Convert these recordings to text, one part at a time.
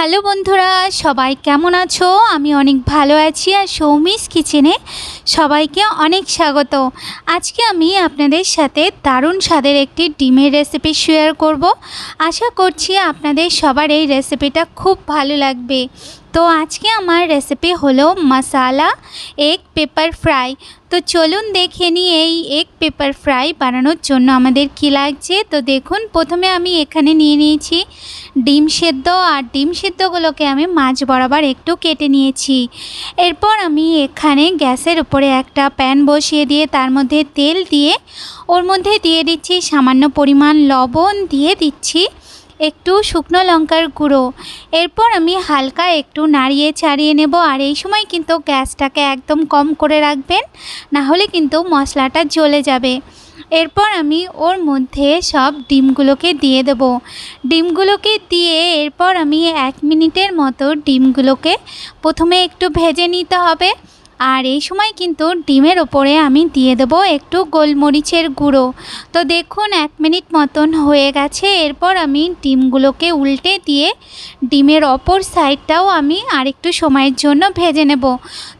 Hello বন্ধুরা, সবাই কেমন আছো? আমি অনেক ভালো আছি আর সৌমিস কিচেনে সবাইকে অনেক স্বাগত। আজকে আমি আপনাদের সাথে দারুণ স্বাদের একটি ডিমের রেসিপি শেয়ার করব। আশা করছি আপনাদের সবার এই রেসিপিটা খুব ভালো লাগবে। তো আজকে আমার রেসিপি হলো মশালা এগ পেপার ফ্রাই তো চলুন দেখে নিই এই এগ পেপার ফ্রাই বানানোর জন্য আমাদের কী লাগছে। তো দেখুন, প্রথমে আমি এখানে নিয়ে নিয়েছি ডিম সেদ্ধ আর ডিম সেদ্ধগুলোকে আমি মাছ বরাবর একটু কেটে নিয়েছি। এরপর আমি এখানে গ্যাসের উপরে একটা প্যান বসিয়ে দিয়ে তার মধ্যে তেল দিয়ে ওর মধ্যে দিয়ে দিচ্ছি সামান্য পরিমাণ লবণ দিয়ে দিচ্ছি। একটু শুকনো লঙ্কার গুঁড়ো। এরপর আমি হালকা একটু নাড়িয়ে ছাড়িয়ে নেব, আর এই সময় কিন্তু গ্যাসটাকে একদম কম করে রাখবেন না হলে কিন্তু মশলাটা জ্বলে যাবে। এরপর আমি ওর মধ্যে সব ডিমগুলোকে দিয়ে দেব। ডিমগুলোকে দিয়ে এরপর আমি এক মিনিটের মতো ডিমগুলোকে প্রথমে একটু ভেজে নিতে হবে। আর এই সময় কিন্তু ডিমের ওপরে আমি দিয়ে দেবো একটু গোলমরিচের গুঁড়ো। তো দেখুন, এক মিনিট মতন হয়ে গেছে। এরপর আমি ডিমগুলোকে উল্টে দিয়ে ডিমের অপর সাইডটাও আমি আরেকটু সময়ের জন্য ভেজে নেব।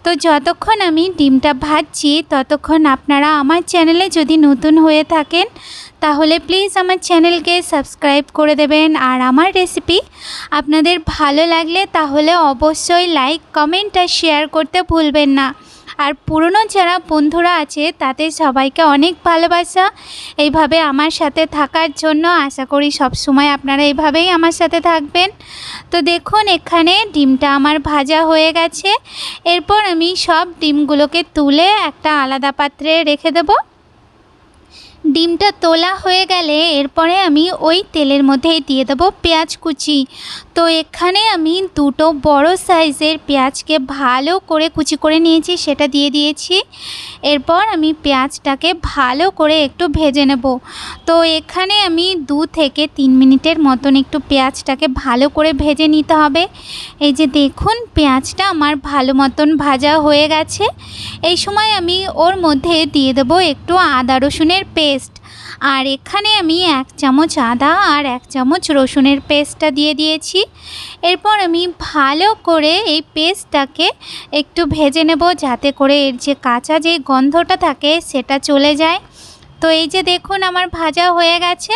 তো যতক্ষণ আমি ডিমটা ভাজছি, ততক্ষণ আপনারা আমার চ্যানেলে যদি নতুন হয়ে থাকেন তাহলে প্লিজ আমার চ্যানেলকে সাবস্ক্রাইব করে দেবেন। আর আমার রেসিপি আপনাদের ভালো লাগলে তাহলে অবশ্যই লাইক কমেন্ট আর শেয়ার করতে ভুলবেন না। আর পুরনো যারা বন্ধুরা আছে, তাদের সবাইকে অনেক ভালোবাসা। এইভাবে আমার সাথে থাকার জন্য আশা করি সব সময় আপনারা এইভাবেই আমার সাথে থাকবেন। তো দেখুন, এখানে ডিমটা আমার ভাজা হয়ে গেছে। এরপর আমি সব ডিমগুলোকে তুলে একটা আলাদা পাত্রে রেখে দেবো। ডিমটা তোলা হয়ে গেলে এরপরে আমি ওই তেলের মধ্যেই দিয়ে দেবো পেঁয়াজ কুচি। তো এখানে আমি দুটো বড় সাইজের পেঁয়াজকে ভালো করে কুচি করে নিয়েছি, সেটা দিয়ে দিয়েছি। এরপর আমি পেঁয়াজটাকে ভালো করে একটু ভেজে নেব। তো এখানে আমি দু থেকে তিন মিনিটের মতন একটু পেঁয়াজটাকে ভালো করে ভেজে নিতে হবে। এই যে দেখুন, পেঁয়াজটা আমার ভালো মতন ভাজা হয়ে গেছে। এই সময় আমি ওর মধ্যে দিয়ে দেবো একটু আদা রসুনের পেস্ট আর এখানে আমি এক চামচ আদা আর এক চামচ রসুনের পেস্টটা দিয়ে দিয়েছি। এরপর আমি ভালো করে এই পেস্টটাকে একটু ভেজে নেব যাতে করে এর যে কাঁচা যে গন্ধটা থাকে সেটা চলে যায়। তো এই যে দেখুন আমার ভাজা হয়ে গেছে।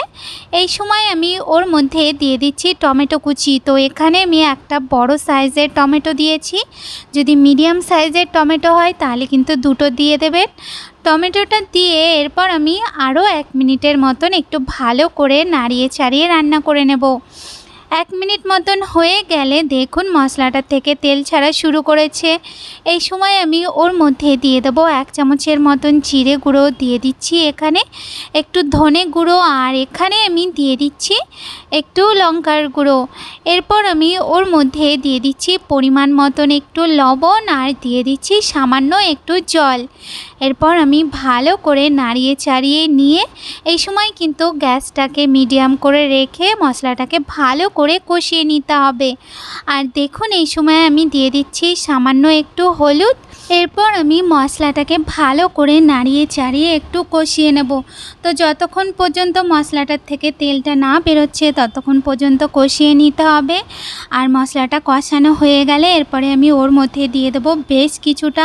এই সময় আমি ওর মধ্যে দিয়ে দিচ্ছি টমেটো কুচি। তো এখানে আমি একটা বড় সাইজের টমেটো দিয়েছি। যদি মিডিয়াম সাইজের টমেটো হয় তাহলে কিন্তু দুটো দিয়ে দেবেন। টমেটোটা দিয়ে এরপর আমি আরও এক মিনিটের মতন একটু ভালো করে নাড়িয়ে চাড়িয়ে রান্না করে নেব। এক মিনিট মতন হয়ে গেলে দেখুন মশলাটা থেকে তেল ছাড়া শুরু করেছে। এই সময় আমি ওর মধ্যে দিয়ে দেবো এক চামচের মতন জিরে গুঁড়ো দিয়ে দিচ্ছি এখানে। একটু ধনে গুঁড়ো আর এখানে আমি দিয়ে দিচ্ছি একটু লঙ্কার গুঁড়ো। এরপর আমি ওর মধ্যে দিয়ে দিচ্ছি পরিমাণ মতন একটু লবণ আর দিয়ে দিচ্ছি সামান্য একটু জল। এরপর আমি ভালো করে নাড়িয়ে চাড়িয়ে নিয়ে এই সময় কিন্তু গ্যাসটাকে মিডিয়াম করে রেখে মশলাটাকে ভালো করে কষিয়ে নিতে হবে। আর দেখুন এই সময় আমি দিয়ে দিচ্ছি সামান্য একটু হলুদ এরপর আমি মশলাটাকে ভালো করে নাড়িয়ে চাড়িয়ে একটু কষিয়ে নেব। তো যতক্ষণ পর্যন্ত মশলাটার থেকে তেলটা না বেরোচ্ছে, ততক্ষণ পর্যন্ত কষিয়ে নিতে হবে। আর মশলাটা কষানো হয়ে গেলে এরপরে আমি ওর মধ্যে দিয়ে দেবো বেশ কিছুটা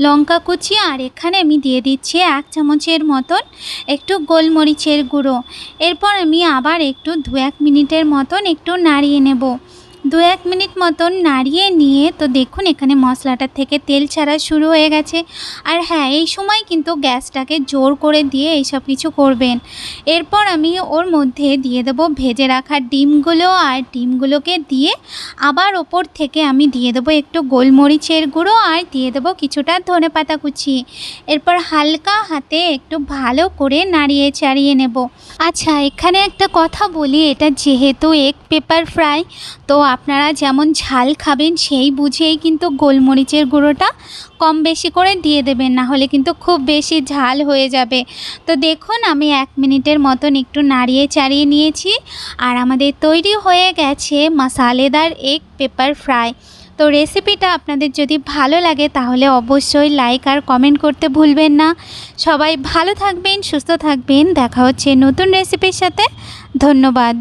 লঙ্কা কুচি। আর এখানে আমি দিয়ে দিচ্ছি এক চামচের মতন একটু গোলমরিচের গুঁড়ো। এরপর আমি আবার একটু দু এক মিনিটের মতন একটু নাড়িয়ে নেব। দু এক মিনিট মতন নাড়িয়ে নিয়ে তো দেখুন এখানে মশলাটার থেকে তেল ছাড়া শুরু হয়ে গেছে। আর হ্যাঁ এই সময় কিন্তু গ্যাসটাকে জোর করে দিয়ে এইসব কিছু করবেন। এরপর আমি ওর মধ্যে দিয়ে দেবো ভেজে রাখা ডিমগুলো আর ডিমগুলোকে দিয়ে আবার ওপর থেকে আমি দিয়ে দেবো একটু গোলমরিচের গুঁড়ো আর দিয়ে দেবো কিছুটা ধনে পাতা কুচি। এরপর হালকা হাতে একটু ভালো করে নাড়িয়ে চাড়িয়ে নেব। আচ্ছা এখানে একটা কথা বলি, এটা যেহেতু এগ পেপার ফ্রাই তো আপনারা যেমন ঝাল খাবেন, সেই বুঝেই কিন্তু গোলমরিচের গুঁড়োটা কম বেশি করে দিয়ে দেবেন, না হলে কিন্তু খুব বেশি ঝাল হয়ে যাবে। তো দেখুন, আমি এক মিনিটের মতন একটু নাড়িয়ে চাড়িয়ে নিয়েছি আর আমাদের তৈরি হয়ে গেছে মশালেদার এগ পেপার ফ্রাই তো রেসিপিটা আপনাদের যদি ভালো লাগে, তাহলে অবশ্যই লাইক আর কমেন্ট করতে ভুলবেন না। সবাই ভালো থাকবেন, সুস্থ থাকবেন। দেখা হচ্ছে নতুন রেসিপির সাথে। ধন্যবাদ।